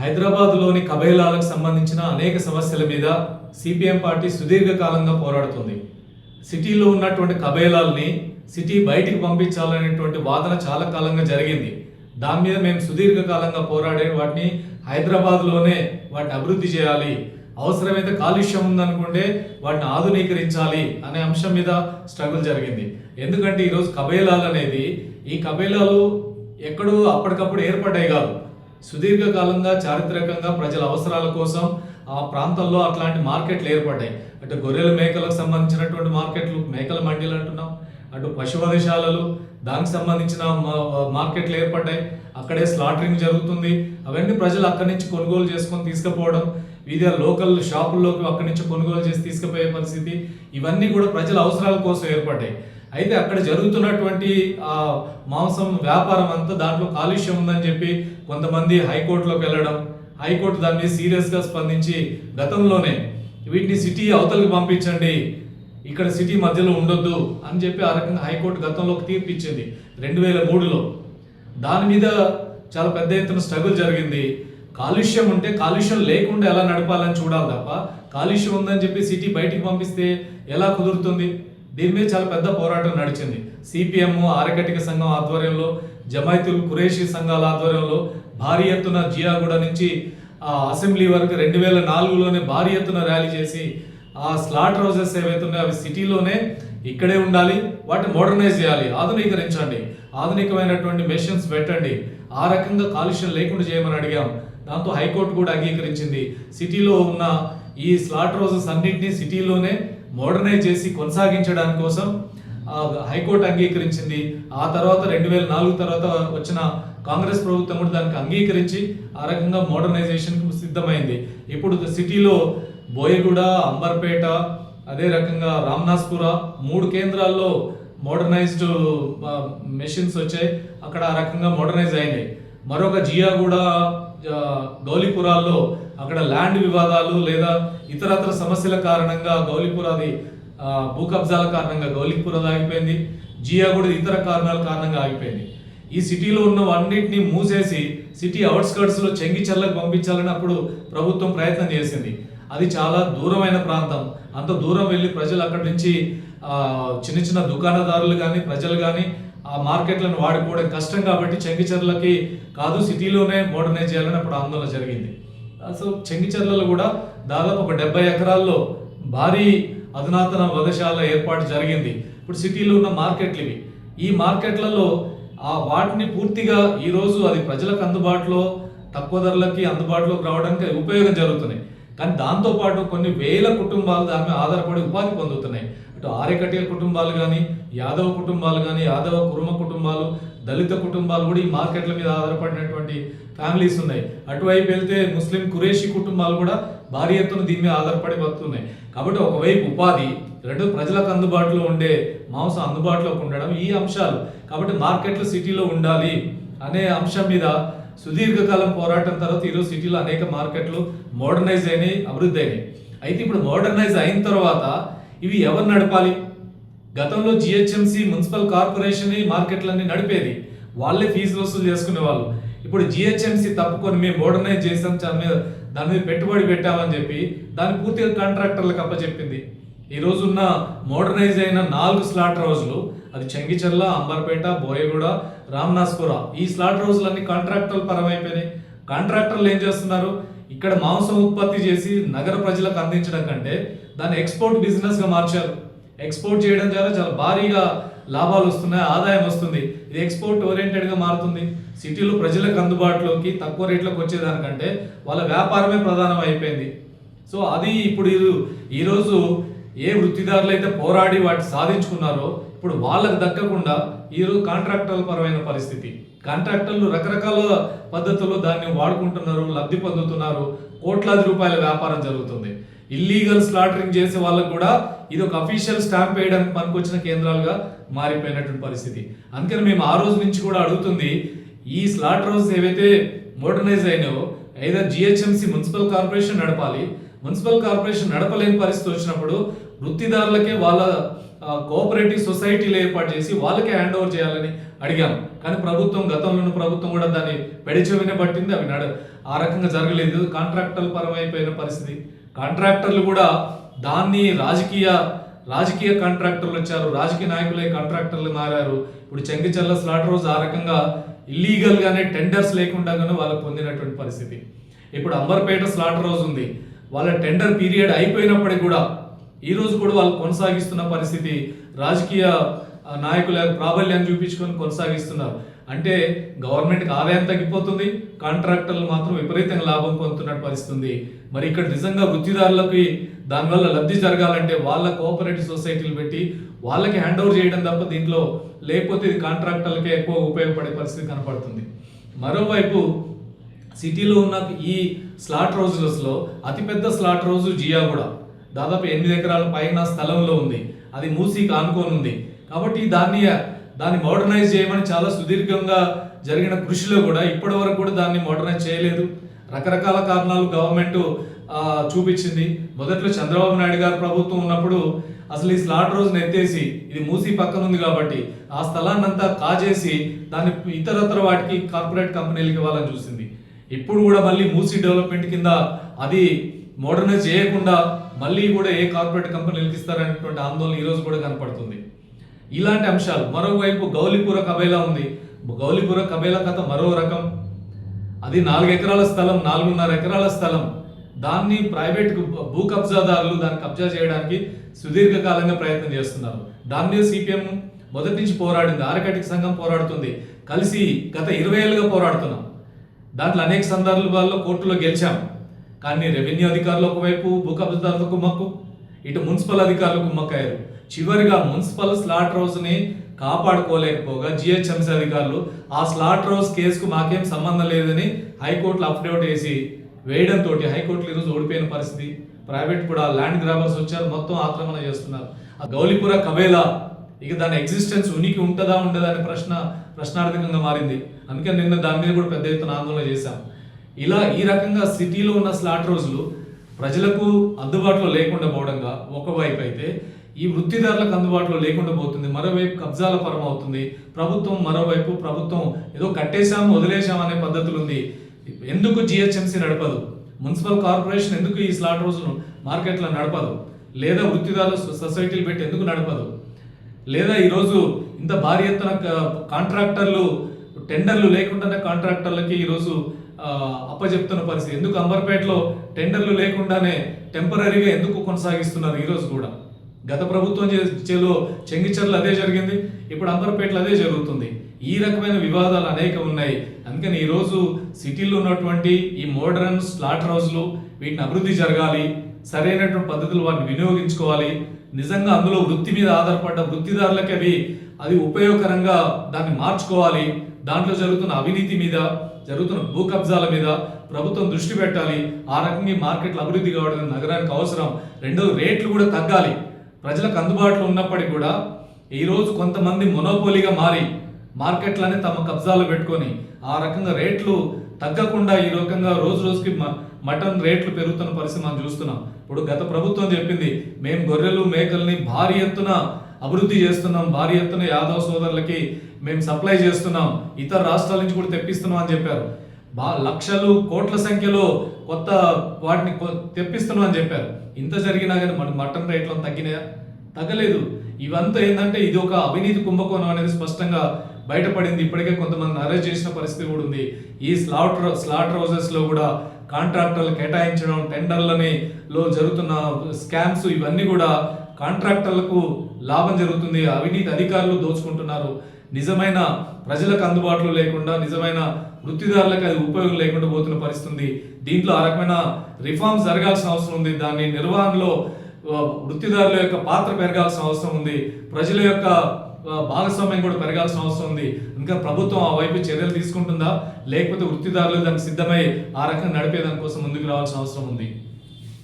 హైదరాబాద్లోని కబైలాలకు సంబంధించిన అనేక సమస్యల మీద సిపిఎం పార్టీ సుదీర్ఘకాలంగా పోరాడుతుంది. సిటీలో ఉన్నటువంటి కబైలాల్ని సిటీ బయటికి పంపించాలనేటువంటి వాదన చాలా కాలంగా జరిగింది. దాని మీద మేము సుదీర్ఘకాలంగా పోరాడే వాటిని హైదరాబాద్లోనే వాటిని అభివృద్ధి చేయాలి. అవసరమైతే కాలుష్యం ఉందనుకుంటే వాటిని ఆధునీకరించాలి అనే అంశం మీద స్ట్రగుల్ జరిగింది. ఎందుకంటే ఈరోజు కబేలాలు అనేది ఈ కబేలాలు ఎక్కడో అప్పటికప్పుడు ఏర్పడ్డాయి కాదు. సుదీర్ఘకాలంగా చారిత్రకంగా ప్రజల అవసరాల కోసం ఆ ప్రాంతంలో అట్లాంటి మార్కెట్లు ఏర్పడ్డాయి. అటు గొర్రెల మేకలకు సంబంధించినటువంటి మార్కెట్లు మేకల మండీలు అంటున్నాం. అటు పశువధశాలలు దానికి సంబంధించిన మా- మార్కెట్లు ఏర్పడ్డాయి. అక్కడే స్లాటరింగ్ జరుగుతుంది. అవన్నీ ప్రజలు అక్కడి నుంచి కొనుగోలు చేసుకొని తీసుకుపోవడం వివిధ లోకల్ షాపుల్లోకి అక్కడి నుంచి కొనుగోలు చేసి తీసుకుపోయే పరిస్థితి ఇవన్నీ కూడా ప్రజల అవసరాల కోసం ఏర్పడ్డాయి. అయితే అక్కడ జరుగుతున్నటువంటి ఆ మాంసం వ్యాపారం అంతా దాంట్లో కాలుష్యం ఉందని చెప్పి కొంతమంది హైకోర్టులోకి వెళ్ళడం హైకోర్టు దాన్ని సీరియస్గా స్పందించి గతంలోనే వీటిని సిటీ అవతలకి పంపించండి ఇక్కడ సిటీ మధ్యలో ఉండొద్దు అని చెప్పి ఆ రకంగా హైకోర్టు గతంలో ఒక తీర్పు ఇచ్చింది రెండు వేల మూడులో. దాని మీద చాలా పెద్ద ఎత్తున స్ట్రగుల్ జరిగింది. కాలుష్యం ఉంటే కాలుష్యం లేకుండా ఎలా నడపాలని చూడాలి తప్ప కాలుష్యం ఉందని చెప్పి సిటీ బయటికి పంపిస్తే ఎలా కుదురుతుంది? దీని మీద చాలా పెద్ద పోరాటం నడిచింది. సిపిఎం ఆరకటిక సంఘం ఆధ్వర్యంలో జమాయితుల్ కురేషి సంఘాల ఆధ్వర్యంలో భారీ ఎత్తున జియాగూడ నుంచి ఆ అసెంబ్లీ వరకు రెండు వేల నాలుగులోనే భారీ ఎత్తున ర్యాలీ చేసి ఆ స్లాట్ హౌసెస్ ఏవైతే ఉన్నాయో అవి సిటీలోనే ఇక్కడే ఉండాలి వాటిని మోడర్నైజ్ చేయాలి ఆధునీకరించండి ఆధునికమైనటువంటి మెషిన్స్ పెట్టండి ఆ రకంగా కాలుష్యం లేకుండా చేయమని అడిగాం. దాంతో హైకోర్టు కూడా అంగీకరించింది. సిటీలో ఉన్న ఈ స్లాట్ హౌసెస్ అన్నింటినీ సిటీలోనే మోడర్నైజ్ చేసి కొనసాగించడానికి కోసం హైకోర్టు అంగీకరించింది. ఆ తర్వాత రెండు వేల నాలుగు తర్వాత వచ్చిన కాంగ్రెస్ ప్రభుత్వం కూడా దానికి అంగీకరించి ఆ రకంగా మోడర్నైజేషన్ సిద్ధమైంది. ఇప్పుడు సిటీలో బోయగూడ అంబర్పేట అదే రకంగా రామ్నాస్పుర మూడు కేంద్రాల్లో మోడర్నైజ్డ్ మెషిన్స్ వచ్చాయి. అక్కడ ఆ రకంగా మోడర్నైజ్ అయినాయి. మరొక జియాగూడ ఆ, గౌలిపురాల్లో అక్కడ ల్యాండ్ వివాదాలు లేదా ఇతరత్ర సమస్యల కారణంగా గౌలిపురాది భూ కబ్జాల కారణంగా గౌలిపురాది ఆగిపోయింది. జియాగూడ ఇతర కారణాల కారణంగా ఆగిపోయింది. ఈ సిటీలో ఉన్న అన్నింటినీ మూసేసి సిటీ అవుట్స్కర్ట్స్లో చెంగిచెర్లకు పంపించాలని అప్పుడు ప్రభుత్వం ప్రయత్నం చేసింది. అది చాలా దూరమైన ప్రాంతం. అంత దూరం వెళ్ళి ప్రజలు అక్కడి నుంచి చిన్న చిన్న దుకాణదారులు కానీ ప్రజలు కానీ ఆ మార్కెట్లను వాడుకోవడం కష్టం కాబట్టి చెంగిచెర్లకి కాదు సిటీలోనే మోడర్నైజ్ చేయాలని అప్పుడు ఆందోళన జరిగింది. సో చెంగిచెర్లలో కూడా దాదాపు ఒక డెబ్బై ఎకరాల్లో భారీ అధునాతన వధశాల ఏర్పాటు జరిగింది. ఇప్పుడు సిటీలో ఉన్న మార్కెట్లు ఇవి. ఈ మార్కెట్లలో ఆ వాటిని పూర్తిగా ఈరోజు అది ప్రజలకు అందుబాటులో తక్కువ ధరలకి అందుబాటులోకి రావడానికి ఉపయోగం జరుగుతున్నాయి. కానీ దాంతోపాటు కొన్ని వేల కుటుంబాలు దాని మీద ఆధారపడి ఉపాధి పొందుతున్నాయి. అటు ఆర్యకటిక కుటుంబాలు కానీ యాదవ కుటుంబాలు కానీ యాదవ కురుమ కుటుంబాలు దళిత కుటుంబాలు కూడా ఈ మార్కెట్ల మీద ఆధారపడినటువంటి ఫ్యామిలీస్ ఉన్నాయి. అటువైపు వెళ్తే ముస్లిం కురేషి కుటుంబాలు కూడా భారీ ఎత్తున దీని మీద ఆధారపడి వస్తున్నాయి కాబట్టి ఒకవైపు ఉపాధి రెండు ప్రజలకు అందుబాటులో ఉండే మాంసం అందుబాటులోకి ఉండడం ఈ అంశాలు. కాబట్టి మార్కెట్లు సిటీలో ఉండాలి అనే అంశం మీద సుదీర్ఘకాలం పోరాటం తర్వాత ఈరోజు సిటీలో అనేక మార్కెట్లు మోడర్నైజ్ అయినాయి అభివృద్ధి అయినాయి. అయితే ఇప్పుడు మోడర్నైజ్ అయిన తర్వాత ఇవి ఎవరు నడపాలి? గతంలో జిహెచ్ఎంసి మున్సిపల్ కార్పొరేషన్ మార్కెట్లన్నీ నడిపేది. వాళ్ళే ఫీజు వసూలు చేసుకునే వాళ్ళు ఇప్పుడు జిహెచ్ఎంసి తప్పుకొని మేము మోడర్నైజ్ చేసాం దాని మీద దాని మీద పెట్టుబడి పెట్టామని చెప్పి దాన్ని పూర్తిగా కాంట్రాక్టర్లకు అప్పచెప్పింది. ఈరోజు ఉన్న మోడర్నైజ్ అయిన నాలుగు స్లాటర్ హౌజ్లు అది చెంగిచెర్ల అంబర్పేట బోయగూడ రామ్నాస్పుర ఈ స్లాటర్ హౌజ్లన్నీ కాంట్రాక్టర్లు పరమైపోయినాయి. కాంట్రాక్టర్లు ఏం చేస్తున్నారు? ఇక్కడ మాంసం ఉత్పత్తి చేసి నగర ప్రజలకు అందించడం కంటే దాన్ని ఎక్స్పోర్ట్ బిజినెస్గా మార్చారు. ఎక్స్పోర్ట్ చేయడం ద్వారా చాలా భారీగా లాభాలు వస్తున్నాయి ఆదాయం వస్తుంది. ఇది ఎక్స్పోర్ట్ ఓరియంటెడ్గా మారుతుంది. సిటీలో ప్రజలకు అందుబాటులోకి తక్కువ రేట్లకు వచ్చేదానికంటే వాళ్ళ వ్యాపారమే ప్రధానం అయిపోయింది. సో అది ఇప్పుడు ఈరోజు ఏ వృత్తిదారులు అయితే పోరాడి వాటి సాధించుకున్నారో ఇప్పుడు వాళ్ళకు దక్కకుండా ఈరోజు కాంట్రాక్టర్ల పరమైన పరిస్థితి. కాంట్రాక్టర్లు రకరకాల పద్ధతుల్లో దాన్ని వాడుకుంటున్నారు లబ్ధి పొందుతున్నారు. కోట్లాది రూపాయల వ్యాపారం జరుగుతుంది. ఇల్లీగల్ స్లాటరింగ్ చేసే వాళ్ళకు కూడా ఇది ఒక అఫీషియల్ స్టాంప్ వేయడానికి పనికొచ్చిన కేంద్రాలుగా మారిపోయినటువంటి పరిస్థితి. అందుకని మేము ఆ రోజు నుంచి కూడా అడుగుతుంది ఈ స్లాటర్ హౌస్ ఏవైతే మోడర్నైజ్ అయినాయో ఏదో జిహెచ్ఎంసి మున్సిపల్ కార్పొరేషన్ నడపాలి. మున్సిపల్ కార్పొరేషన్ నడపలేని పరిస్థితి వచ్చినప్పుడు వృత్తిదారులకే వాళ్ళ కోఆపరేటివ్ సొసైటీలు ఏర్పాటు చేసి వాళ్ళకే హ్యాండ్ ఓవర్ చేయాలని అడిగాం. కానీ ప్రభుత్వం గతంలో ఉన్న ప్రభుత్వం కూడా దాన్ని పెడిచెవిన పట్టింది అవి నడ ఆ రకంగా జరగలేదు. కాంట్రాక్టర్లు పరమైపోయిన పరిస్థితి. కాంట్రాక్టర్లు కూడా దాన్ని రాజకీయ రాజకీయ కాంట్రాక్టర్లు వచ్చారు. రాజకీయ నాయకులే కాంట్రాక్టర్లు మారారు. ఇప్పుడు చెంగిచెల్ల స్లాటర్ రోజు ఆ రకంగా ఇల్లీగల్గానే టెండర్స్ టెండర్స్ కానీ వాళ్ళకు పొందినటువంటి పరిస్థితి. ఇప్పుడు అంబర్పేట స్లాటర్ రోజు ఉంది. వాళ్ళ టెండర్ పీరియడ్ అయిపోయినప్పటికీ కూడా ఈ రోజు కూడా వాళ్ళు కొనసాగిస్తున్న పరిస్థితి రాజకీయ నాయకుల ప్రాబల్యాన్ని చూపించుకొని కొనసాగిస్తున్నారు. అంటే గవర్నమెంట్కి ఆదాయం తగ్గిపోతుంది కాంట్రాక్టర్లు మాత్రం విపరీతంగా లాభం పొందుతున్నట్టు పరిస్థితుంది మరి ఇక్కడ నిజంగా వృత్తిదారులకి దానివల్ల లబ్ధి జరగాలంటే వాళ్ళ కోఆపరేటివ్ సొసైటీలు పెట్టి వాళ్ళకి హ్యాండ్ ఓవర్ చేయడం తప్ప దీంట్లో లేకపోతే ఇది కాంట్రాక్టర్లకే ఎక్కువ ఉపయోగపడే పరిస్థితి కనపడుతుంది. మరోవైపు సిటీలో ఉన్న ఈ స్లాట్ హౌజెస్లో అతిపెద్ద స్లాట్ రోజు జియా కూడా. దాదాపు ఎనిమిది ఎకరాల పైన స్థలంలో ఉంది. అది మూసి కానుకొని ఉంది. కాబట్టి దాన్ని దాన్ని మోడర్నైజ్ చేయమని చాలా సుదీర్ఘంగా జరిగిన కృషిలో కూడా ఇప్పటి వరకు కూడా దాన్ని మోడర్నైజ్ చేయలేదు. రకరకాల కారణాలు గవర్నమెంట్ చూపించింది. మొదట్లో చంద్రబాబు నాయుడు గారు ప్రభుత్వం ఉన్నప్పుడు అసలు ఈ స్లాట్ రోజును ఎత్తేసి ఇది మూసి పక్కన ఉంది కాబట్టి ఆ స్థలాన్ని అంతా కాజేసి దాన్ని ఇతరత్ర వాటికి కార్పొరేట్ కంపెనీలకి ఇవ్వాలని చూసింది. ఇప్పుడు కూడా మళ్ళీ మూసి డెవలప్మెంట్ కింద అది మోడర్నైజ్ చేయకుండా మళ్ళీ కూడా ఏ కార్పొరేట్ కంపెనీలు ఇస్తారనేటువంటి ఆందోళన ఈరోజు కూడా కనపడుతుంది. ఇలాంటి అంశాలు మరోవైపు గౌలిపుర కబేలా ఉంది. గౌలిపుర కబేలా కథ మరో రకం. అది నాలుగు ఎకరాల స్థలం నాలుగున్నర ఎకరాల స్థలం. దాన్ని ప్రైవేట్ భూ కబ్జాదారులు దాన్ని కబ్జా చేయడానికి సుదీర్ఘకాలంగా ప్రయత్నం చేస్తున్నారు. దాని మీద సిపిఎం మొదటి నుంచి పోరాడింది. ఆరకటిక సంఘం పోరాడుతుంది. కలిసి గత ఇరవై ఏళ్ళుగా పోరాడుతున్నాం. దాంట్లో అనేక సందర్భాల్లో కోర్టులో గెలిచాం. కానీ రెవెన్యూ అధికారులు ఒకవైపు భూ కబ్జాదారులకు కుమ్మక్కు ఇటు మున్సిపల్ అధికారులు కుమ్మక్కారు చివరిగా మున్సిపల్ స్లాట్ హౌస్ని కాపాడుకోలేకపోగా జిహెచ్ఎంసీ అధికారులు ఆ స్లాట్ హౌస్ కేసుకు మాకేం సంబంధం లేదని హైకోర్టులో అఫిడవిట్ వేసి వేయడంతో హైకోర్టులో ఈరోజు ఓడిపోయిన పరిస్థితి. ప్రైవేట్ కూడా ల్యాండ్ గ్రాబర్స్ వచ్చారు మొత్తం ఆక్రమణ చేస్తున్నారు. ఆ గౌలిపుర కబేలా ఇక దాని ఎగ్జిస్టెన్స్ ఉనికి ఉంటుందా ఉండదా అనే ప్రశ్న ప్రశ్నార్థకంగా మారింది. అందుకని నిన్న దాని మీద కూడా పెద్ద ఎత్తున ఆందోళన చేశాం. ఇలా ఈ రకంగా సిటీలో ఉన్న స్లాట్ రోజులు ప్రజలకు అందుబాటులో లేకుండా పోవడంగా ఒకవైపు అయితే ఈ వృత్తిదారులకు అందుబాటులో లేకుండా పోతుంది మరోవైపు కబ్జాల పరం అవుతుంది ప్రభుత్వం మరోవైపు ప్రభుత్వం ఏదో కట్టేశాం వదిలేశాం అనే పద్ధతులు ఉంది ఎందుకు జిహెచ్ఎంసీ నడపదు? మున్సిపల్ కార్పొరేషన్ ఎందుకు ఈ స్లాట్ రోజును మార్కెట్లో నడపదు? లేదా వృత్తిదారుల సొ- సొసైటీలు పెట్టి ఎందుకు నడపదు? లేదా ఈరోజు ఇంత భారీ ఎత్తున కాంట్రాక్టర్లు టెండర్లు లేకుండానే కాంట్రాక్టర్లకి ఈరోజు అప్పచెప్తున్న పరిస్థితి. ఎందుకు అంబర్పేటలో టెండర్లు లేకుండానే టెంపరీగా ఎందుకు కొనసాగిస్తున్నారు ఈరోజు కూడా? గత ప్రభుత్వం చేలో చెంగిచర్లు అదే జరిగింది ఇప్పుడు అంబర్పేటలో అదే జరుగుతుంది. ఈ రకమైన వివాదాలు అనేక ఉన్నాయి. అందుకని ఈరోజు సిటీలో ఉన్నటువంటి ఈ మోడర్న్ స్లాట్ హౌస్లు వీటిని అభివృద్ధి జరగాలి సరైనటువంటి పద్ధతులు వాటిని వినియోగించుకోవాలి. నిజంగా అందులో వృత్తి మీద ఆధారపడ్డ వృత్తిదారులకి అవి అది ఉపయోగకరంగా దాన్ని మార్చుకోవాలి. దాంట్లో జరుగుతున్న అవినీతి మీద జరుగుతున్న భూ కబ్జాల మీద ప్రభుత్వం దృష్టి పెట్టాలి. ఆ రకంగా మార్కెట్లు అభివృద్ధి కావడం నగరానికి అవసరం. రెండోది రేట్లు కూడా తగ్గాలి. ప్రజలకు అందుబాటులో ఉన్నప్పటికీ కూడా ఈరోజు కొంతమంది మొనోపోలీగా మారి మార్కెట్లనే తమ కబ్జాలు పెట్టుకొని ఆ రకంగా రేట్లు తగ్గకుండా ఈ రకంగా రోజు రోజుకి మ- మటన్ రేట్లు పెరుగుతున్న పరిస్థితి మనం చూస్తున్నాం. ఇప్పుడు గత ప్రభుత్వం చెప్పింది మేము గొర్రెలు మేకల్ని భారీ ఎత్తున అభివృద్ధి చేస్తున్నాం. భారీ ఎత్తున యాదవ్ సోదరులకి మేము సప్లై చేస్తున్నాం. ఇతర రాష్ట్రాల నుంచి కూడా తెప్పిస్తున్నాం అని చెప్పారు. బా లక్షలు కోట్ల సంఖ్యలో కొత్త వాటిని కొ- తెప్పిస్తున్నాం అని చెప్పారు. ఇంత జరిగినా కానీ మన మటన్ రేట్లు తగ్గినాయా? తగ్గలేదు. ఇవంతా ఏంటంటే ఇది ఒక అవినీతి కుంభకోణం అనేది స్పష్టంగా బయటపడింది. ఇప్పటికే కొంతమంది అరెస్ట్ చేసిన పరిస్థితి కూడా ఉంది. ఈ స్లాట్ స్లాట్ హౌసెస్లో కూడా కాంట్రాక్టర్లు కేటాయించడం టెండర్లని లో జరుగుతున్న స్కామ్స్ ఇవన్నీ కూడా కాంట్రాక్టర్లకు లాభం జరుగుతుంది. అవినీతి అధికారులు దోచుకుంటున్నారు. నిజమైన ప్రజలకు అందుబాటులో లేకుండా నిజమైన వృత్తిదారులకు అది ఉపయోగం లేకుండా పోతున్న పరిస్థితుంది. దీంట్లో ఆ రకమైన రిఫార్మ్స్ జరగాల్సిన అవసరం ఉంది. దాని నిర్వహణలో వృత్తిదారుల యొక్క పాత్ర పెరగాల్సిన అవసరం ఉంది. ప్రజల యొక్క భాగస్వామ్యం కూడా పెరగాల్సిన అవసరం ఉంది. ఇంకా ప్రభుత్వం ఆ వైపు చర్యలు తీసుకుంటుందా? లేకపోతే వృత్తిదారులు దానికి సిద్ధమై ఆ రకంగా నడిపే దానికోసం ముందుకు రావాల్సిన అవసరం ఉంది?